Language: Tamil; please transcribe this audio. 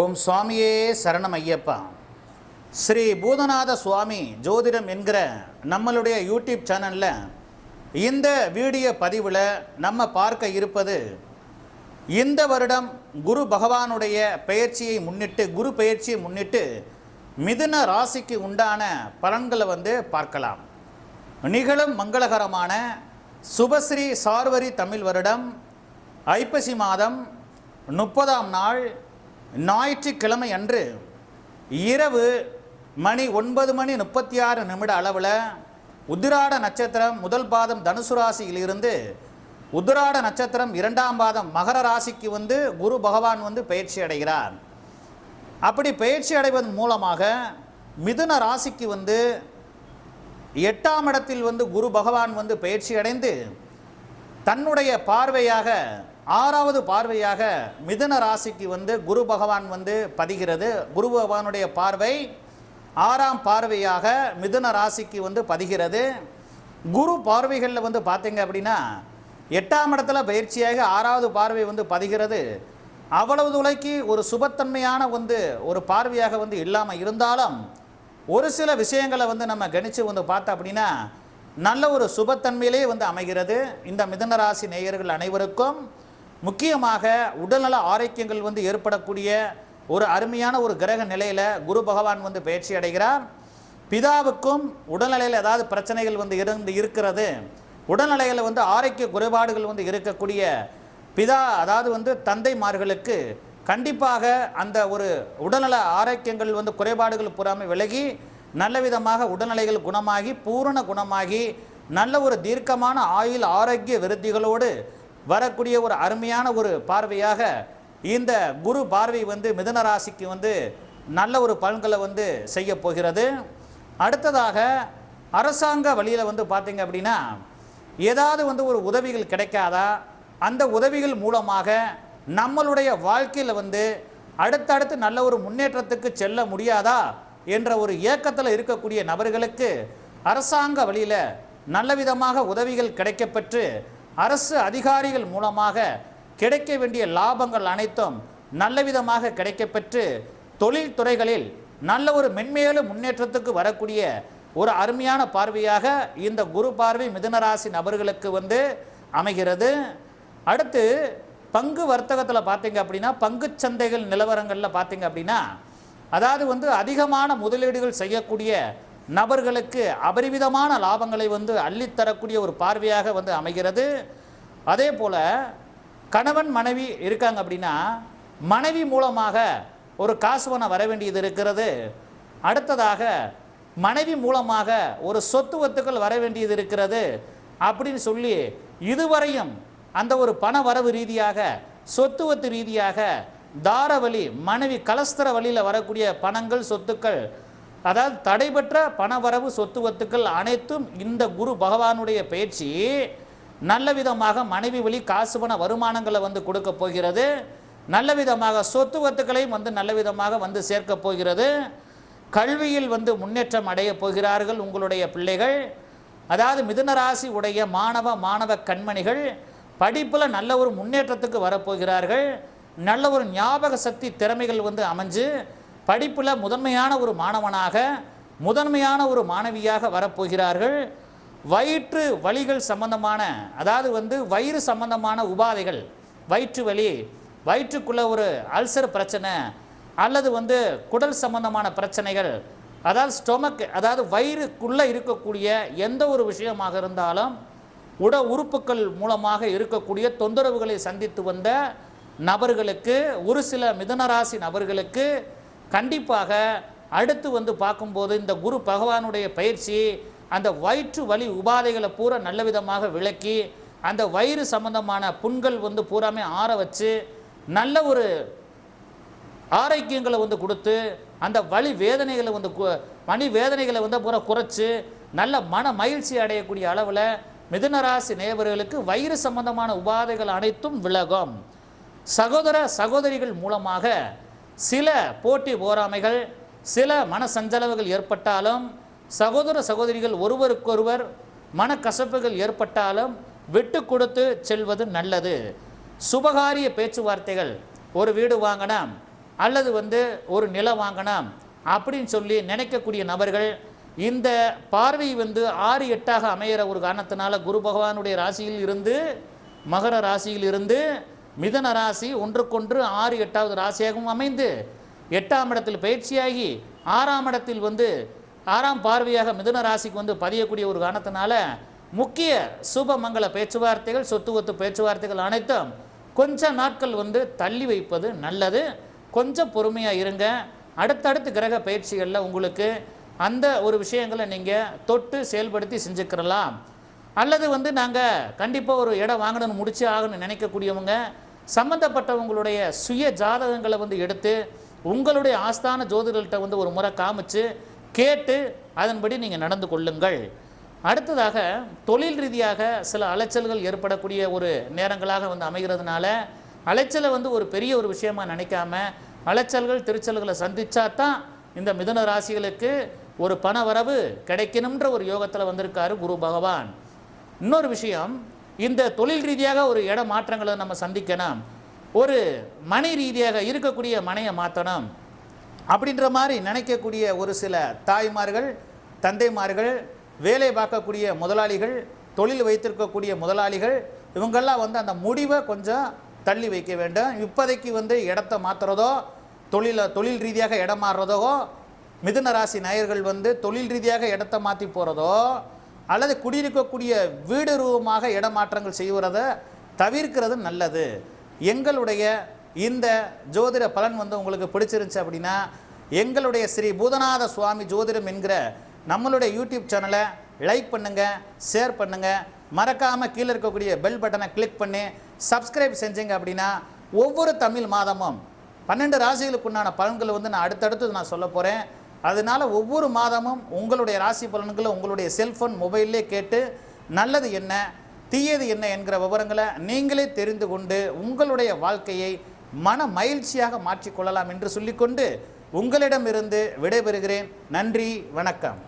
ஓம் சுவாமியே சரணம் ஐயப்பா. ஸ்ரீ பூதநாத சுவாமி ஜோதிடம் என்கிற நம்மளுடைய யூடியூப் சேனலில் இந்த வீடியோ பதிவில் நம்ம பார்க்க இருப்பது இந்த வருடம் குரு பகவானுடைய பயிற்சியை முன்னிட்டு குரு பயிற்சியை முன்னிட்டு மிதுன ராசிக்கு உண்டான பலன்களை வந்து பார்க்கலாம். நிகழும் மங்களகரமான சுபஸ்ரீ சார்வரி தமிழ் வருடம் ஐப்பசி மாதம் முப்பதாம் நாள் ஞாயிற்றுக்கிழமை அன்று இரவு மணி ஒன்பது மணி முப்பத்தி ஆறு நிமிட அளவில் உதிராட நட்சத்திரம் முதல் பாதம் தனுசு ராசியிலிருந்து உத்திராட நட்சத்திரம் இரண்டாம் பாதம் மகர ராசிக்கு வந்து குரு பகவான் வந்து பயிற்சி அடைகிறார். அப்படி பயிற்சி அடைவதன் மூலமாக மிதுன ராசிக்கு வந்து எட்டாம் இடத்தில் வந்து குரு பகவான் வந்து பயிற்சி அடைந்து தன்னுடைய பார்வையாக ஆறாவது பார்வையாக மிதுன ராசிக்கு வந்து குரு பகவான் வந்து பதிகிறது. குரு பகவானுடைய பார்வை ஆறாம் பார்வையாக மிதுன ராசிக்கு வந்து பதிகிறது. குரு பார்வைகளில் வந்து பார்த்தீங்க அப்படின்னா எட்டாம் இடத்துல பயிற்சியாக ஆறாவது பார்வை வந்து பதிகிறது. அவ்வளவு துளைக்கு ஒரு சுபத்தன்மையான வந்து ஒரு பார்வையாக வந்து இல்லாமல் இருந்தாலும் ஒரு சில விஷயங்களை வந்து நம்ம கணித்து வந்து பார்த்தோம் அப்படின்னா நல்ல ஒரு சுபத்தன்மையிலே வந்து அமைகிறது. இந்த மிதன ராசி நேயர்கள் அனைவருக்கும் முக்கியமாக உடல்நல ஆரோக்கியங்கள் வந்து ஏற்படக்கூடிய ஒரு அருமையான ஒரு கிரக நிலையில் குரு பகவான் வந்து பயிற்சி அடைகிறார். பிதாவுக்கும் உடல்நிலையில் ஏதாவது பிரச்சனைகள் வந்து இருந்து இருக்கிறது. உடல்நிலையில் வந்து ஆரோக்கிய குறைபாடுகள் வந்து இருக்கக்கூடிய பிதா அதாவது வந்து தந்தைமார்களுக்கு கண்டிப்பாக அந்த ஒரு உடல்நல ஆரோக்கியங்கள் வந்து குறைபாடுகள் பூராமல் விலகி நல்ல விதமாக உடல்நிலைகள் குணமாகி பூரண குணமாகி நல்ல ஒரு தீர்க்கமான ஆயுள் ஆரோக்கிய விருத்திகளோடு வரக்கூடிய ஒரு அருமையான ஒரு பார்வையாக இந்த குரு பார்வை வந்து மிதனராசிக்கு வந்து நல்ல ஒரு பலன்களை வந்து செய்ய போகிறது. அடுத்ததாக அரசாங்க வழியில் வந்து பார்த்திங்க அப்படின்னா ஏதாவது வந்து ஒரு உதவிகள் கிடைக்காதா? அந்த உதவிகள் மூலமாக நம்மளுடைய வாழ்க்கையில் வந்து அடுத்தடுத்து நல்ல ஒரு முன்னேற்றத்துக்கு செல்ல முடியாதா? என்ற ஒரு ஏக்கத்தில் இருக்கக்கூடிய நபர்களுக்கு அரசாங்க வழியில் நல்ல விதமாக உதவிகள் கிடைக்கப்பெற்று அரசு அதிகாரிகள் மூலமாக கிடைக்க வேண்டிய லாபங்கள் அனைத்தும் நல்ல விதமாக கிடைக்கப்பெற்று தொழில் துறைகளில் நல்ல ஒரு மென்மேலும் முன்னேற்றத்துக்கு வரக்கூடிய ஒரு அருமையான பார்வையாக இந்த குரு பார்வை மிதுனராசி நபர்களுக்கு வந்து அமைகிறது. அடுத்து பங்கு வர்த்தகத்தில் பார்த்தீங்க அப்படின்னா பங்கு சந்தைகள் நிலவரங்களில் பார்த்தீங்க அப்படின்னா அதாவது வந்து அதிகமான முதலீடுகள் செய்யக்கூடிய நபர்களுக்கு அபரிவிதமான லாபங்களை வந்து அள்ளித்தரக்கூடிய ஒரு பார்வையாக வந்து அமைகிறது. அதே போல் கணவன் மனைவி இருக்காங்க அப்படின்னா மனைவி மூலமாக ஒரு காசு பணம் வர வேண்டியது இருக்கிறது. அடுத்ததாக மனைவி மூலமாக ஒரு சொத்து வத்துக்கள் வர வேண்டியது இருக்கிறது அப்படின்னு சொல்லி இதுவரையும் அந்த ஒரு பண வரவு ரீதியாக சொத்து வத்து ரீதியாக தார வழி மனைவி கலஸ்தர வழியில் வரக்கூடிய பணங்கள் சொத்துக்கள் அதாவது தடைபெற்ற பணவரவு சொத்து வத்துக்கள் அனைத்தும் இந்த குரு பகவானுடைய பயிற்சி நல்ல விதமாக மனைவி வழி காசு பண வருமானங்களை வந்து கொடுக்க போகிறது. நல்ல விதமாக சொத்து வத்துக்களையும் வந்து நல்ல விதமாக வந்து சேர்க்க போகிறது. கல்வியில் வந்து முன்னேற்றம் அடைய போகிறார்கள் உங்களுடைய பிள்ளைகள். அதாவது மிதுனராசி உடைய மாணவ மாணவ கண்மணிகள் படிப்பில் நல்ல ஒரு முன்னேற்றத்துக்கு வரப்போகிறார்கள் நல்ல ஒரு ஞாபக சக்தி திறமைகள் வந்து அமைஞ்சு படிப்பில் முதன்மையான ஒரு மாணவனாக முதன்மையான ஒரு மாணவியாக வரப்போகிறார்கள். வயிற்று வழிகள் சம்பந்தமான அதாவது வந்து வயிறு சம்பந்தமான உபாதைகள் வயிற்று வலி வயிற்றுக்குள்ள ஒரு அல்சர் பிரச்சனை அல்லது வந்து குடல் சம்பந்தமான பிரச்சனைகள் அதாவது ஸ்டொமக் அதாவது வயிறுக்குள்ளே இருக்கக்கூடிய எந்த ஒரு விஷயமாக இருந்தாலும் உட உறுப்புகள் மூலமாக இருக்கக்கூடிய தொந்தரவுகளை சந்தித்து வந்த நபர்களுக்கு ஒரு சில மிதனராசி நபர்களுக்கு கண்டிப்பாக அடுத்து வந்து பார்க்கும்போது இந்த குரு பகவானுடைய பயிற்சி அந்த வயிற்று வலி உபாதைகளை பூரா நல்ல விதமாக விளக்கி அந்த வயிறு சம்பந்தமான புண்கள் வந்து பூராமே ஆற வச்சு நல்ல ஒரு ஆரோக்கியங்களை வந்து கொடுத்து அந்த வலி வேதனைகளை வந்து கு- மணி வேதனைகளை வந்து பூரா குறைச்சி நல்ல மன மகிழ்ச்சி அடையக்கூடிய அளவில் மிதுனராசி நேயவர்களுக்கு வயிறு சம்பந்தமான உபாதைகள் அனைத்தும் விலகும். சகோதர சகோதரிகள் மூலமாக சில போட்டி போராமைகள் சில மனசஞ்சலவுகள் ஏற்பட்டாலும் சகோதர சகோதரிகள் ஒருவருக்கொருவர் மனக்கசப்புகள் ஏற்பட்டாலும் விட்டு கொடுத்து செல்வது நல்லது. சுபகாரிய பேச்சுவார்த்தைகள் ஒரு வீடு வாங்கினா அல்லது வந்து ஒரு நிலம் வாங்கணும் அப்படின்னு சொல்லி நினைக்கக்கூடிய நபர்கள் இந்த பார்வை வந்து ஆறு எட்டாக அமையிற ஒரு காரணத்தினால குரு பகவானுடைய ராசியில் இருந்து மகர ராசியில் இருந்து மிதன ராசி ஒன்றுக்கொன்று ஆறு எட்டாவது ராசியாகவும் அமைந்து எட்டாம் இடத்தில் பயிற்சியாகி ஆறாம் இடத்தில் வந்து ஆறாம் பார்வையாக மிதுன ராசிக்கு வந்து பதியக்கூடிய ஒரு காரணத்தினால முக்கிய சுபமங்கல பேச்சுவார்த்தைகள் சொத்து ஒத்து பேச்சுவார்த்தைகள் அனைத்தும் கொஞ்ச நாட்கள் வந்து தள்ளி வைப்பது நல்லது. கொஞ்சம் பொறுமையாக இருங்க. அடுத்தடுத்து கிரக பயிற்சிகளில் உங்களுக்கு அந்த ஒரு விஷயங்களை நீங்கள் தொட்டு செயல்படுத்தி செஞ்சுக்கிறலாம். அல்லது வந்து நாங்கள் கண்டிப்பாக ஒரு இடம் வாங்கணும்னு முடிச்சு ஆகணும்னு நினைக்கக்கூடியவங்க சம்மந்தப்பட்டவங்களுடைய சுய ஜாதகங்களை வந்து எடுத்து உங்களுடைய ஆஸ்தான ஜோதிடர்கிட்ட வந்து ஒரு முறை காமிச்சு கேட்டு அதன்படி நீங்கள் நடந்து கொள்ளுங்கள். அடுத்ததாக தொழில் ரீதியாக சில அலைச்சல்கள் ஏற்படக்கூடிய ஒரு நேரங்களாக வந்து அமைகிறதுனால அலைச்சலை வந்து ஒரு பெரிய ஒரு விஷயமாக நினைக்காம அலைச்சல்கள் திருச்சல்களை சந்தித்தா தான் இந்த மிதுன ராசிகளுக்கு ஒரு பண வரவு கிடைக்கணுன்ற ஒரு யோகத்தில் வந்திருக்காரு குரு பகவான். இன்னொரு விஷயம் இந்த தொழில் ரீதியாக ஒரு இட மாற்றங்களை நம்ம சந்திக்கணும். ஒரு மனை ரீதியாக இருக்கக்கூடிய மனையை மாற்றணும் அப்படின்ற மாதிரி நினைக்கக்கூடிய ஒரு சில தாய்மார்கள் தந்தைமார்கள் வேலை பார்க்கக்கூடிய முதலாளிகள் தொழில் வைத்திருக்கக்கூடிய முதலாளிகள் இவங்கெல்லாம் வந்து அந்த முடிவை கொஞ்சம் தள்ளி வைக்க வேண்டும். இப்போதைக்கு வந்து இடத்த மாற்றுறதோ தொழிலை தொழில் ரீதியாக இடம் மாறுறதோ மிதுன ராசி நேயர்கள் வந்து தொழில் ரீதியாக இடத்த மாற்றி போகிறதோ அல்லது குடியிருக்கக்கூடிய வீடு ரூபமாக இடமாற்றங்கள் செய்வதை தவிர்க்கிறது நல்லது. எங்களுடைய இந்த ஜோதிட பலன் வந்து உங்களுக்கு பிடிச்சிருந்துச்சு அப்படின்னா எங்களுடைய ஸ்ரீ பூதநாத சுவாமி ஜோதிடம் என்கிற நம்மளுடைய யூடியூப் சேனலை லைக் பண்ணுங்கள் ஷேர் பண்ணுங்கள் மறக்காமல் கீழே இருக்கக்கூடிய பெல் பட்டனை கிளிக் பண்ணி சப்ஸ்கிரைப் செஞ்சீங்க அப்படின்னா ஒவ்வொரு தமிழ் மாதமும் பன்னெண்டு ராசிகளுக்குண்டான பலன்களை வந்து நான் அடுத்தடுத்து நான் சொல்ல போகிறேன் அதனால ஒவ்வொரு மாதமும் உங்களுடைய ராசி பலன்களை உங்களுடைய செல்ஃபோன் மொபைல்லே கேட்டு நல்லது என்ன தீயது என்ன என்கிற விவரங்களை நீங்களே தெரிந்து கொண்டு உங்களுடைய வாழ்க்கையை மன மகிழ்ச்சியாக மாற்றிக்கொள்ளலாம் என்று சொல்லிக்கொண்டு உங்களிடமிருந்து விடைபெறுகிறேன். நன்றி வணக்கம்.